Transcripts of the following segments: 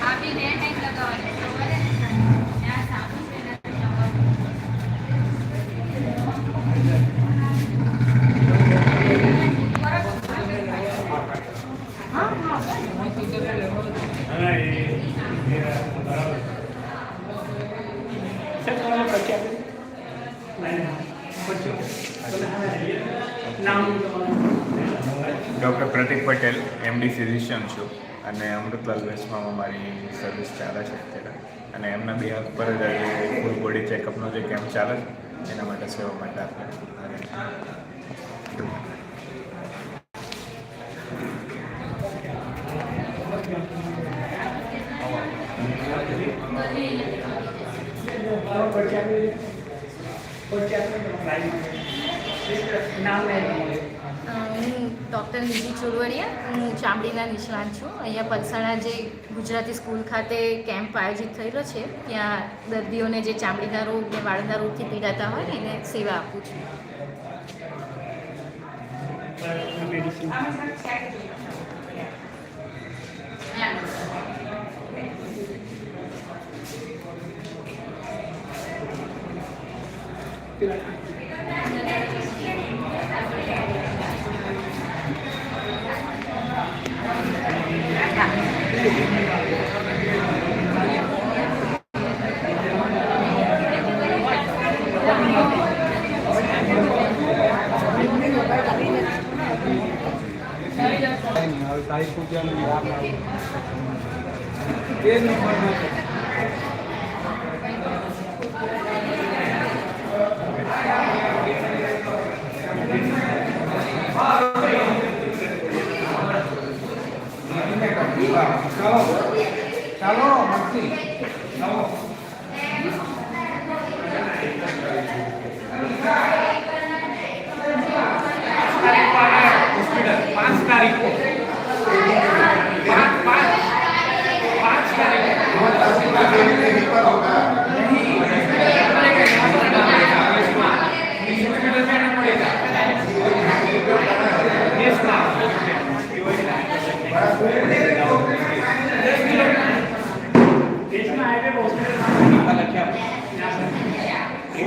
આપી બે ટાઈમ લગાવવાની doctor Pratik Patel MD physician છું અને અમૃતલાલ વેસ્ટમાં મારી સર્વિસ ચાલે છે અત્યારે અને એમના બે પર જ ફૂલ બોડી ચેકઅપનો જે કેમ્પ ચાલે છે એના માટે સેવા માટે આપણે અ, હું ડૉક્ટર નિધિ ચોરવડિયા હું ચામડીના નિષ્ણાત છું અહીંયા પલસાણા જે ગુજરાતી સ્કૂલ ખાતે કેમ્પ આયોજિત થયેલો છે ત્યાં દર્દીઓને જે ચામડીના રોગ ને વાળના રોગથી પીડાતા હોય એને સેવા આપું છું. તારીખ પૂજ્યાનું લાભ મળે. એ જ ચાલો ચાલો મસ્તી ચાલો હોસ્પિટલ પાંચ તારીખ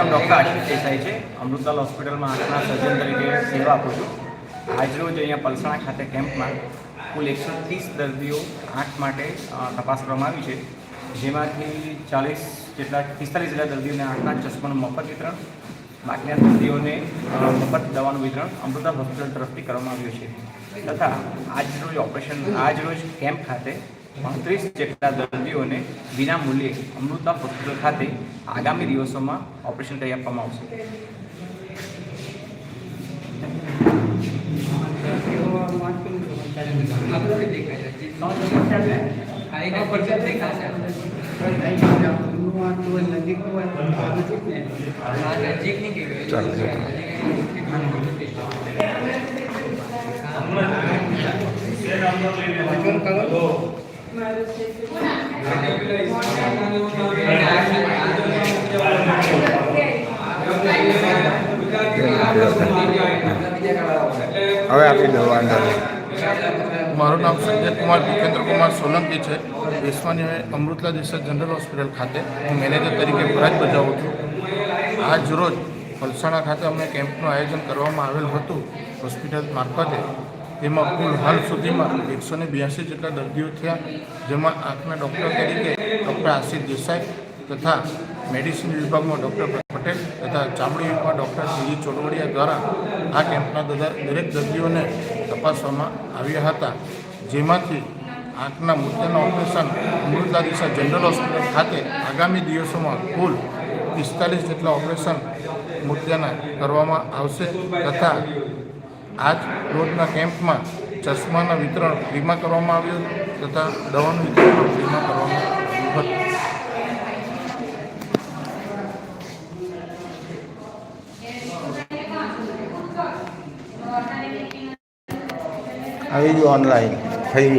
નામ ડૉક્ટર આશિષ દેસાઈ છે. અમૃતલાલ હોસ્પિટલમાં આંખના સર્જન તરીકે સેવા આપું છું. આજરોજ અહીંયા પલસાણા ખાતે કેમ્પમાં કુલ એકસો ત્રીસ દર્દીઓ આંખ માટે તપાસ કરવામાં આવી છે. જેમાંથી ચાલીસ જેટલા, પિસ્તાલીસ જેટલા દર્દીઓને આંખના ચશ્માનું મફત વિતરણ, બાકીના દર્દીઓને મફત દવાનું વિતરણ અમૃતા હોસ્પિટલ તરફથી કરવામાં આવ્યું છે. તથા આજરોજ ઓપરેશન આજરોજ કેમ્પ ખાતે પાંત્રીસ જેટલા દર્દીઓને વિનામૂલ્યે અમૃતા હોસ્પિટલ ખાતે આગામી દિવસોમાં ઓપરેશન કરી આપવામાં આવશે. હવે આપી દો, વાંધો મારું નામ સંજય કુમાર, ભૂપેન્દ્ર કુમાર સોલંકી છે. વિશ્વની અમૃતલા દેસાઈ જનરલ હોસ્પિટલ ખાતે. હું મેનેજર તરીકે ફરજ બજાવું છું. આજ રોજ પલસાણા ખાતે અમે કેમ્પનું આયોજન કરવામાં આવેલ હતું. હોસ્પિટલ મારફતે તેમાં કુલ હાલ સુધીમાં એકસો ને બ્યાસી જેટલા દર્દીઓ થયા, જેમાં આંખના ડૉક્ટર તરીકે ડૉક્ટર આશિષ દેસાઈ તથા મેડિસિન વિભાગમાં ડૉક્ટર પટેલ તથા ચામડી વિભાગમાં ડૉક્ટર સીજી ચોડવડિયા દ્વારા આ કેમ્પના દરેક દર્દીઓને તપાસવામાં આવ્યા હતા. જેમાંથી આંખના મુદ્દાના operation Amruta Disha general hospital ખાતે આગામી દિવસોમાં કુલ પિસ્તાલીસ જેટલા ઓપરેશન મુદ્દાના કરવામાં આવશે તથા આજ રોજના કેમ્પમાં ચશ્માના વિતરણ ફ્રીમાં કરવામાં આવ્યું તથા દવાનું વિતરણ વીમા કરવામાં આવ્યું હતું. આવી ગયું ઓનલાઈન થઈ ગયું.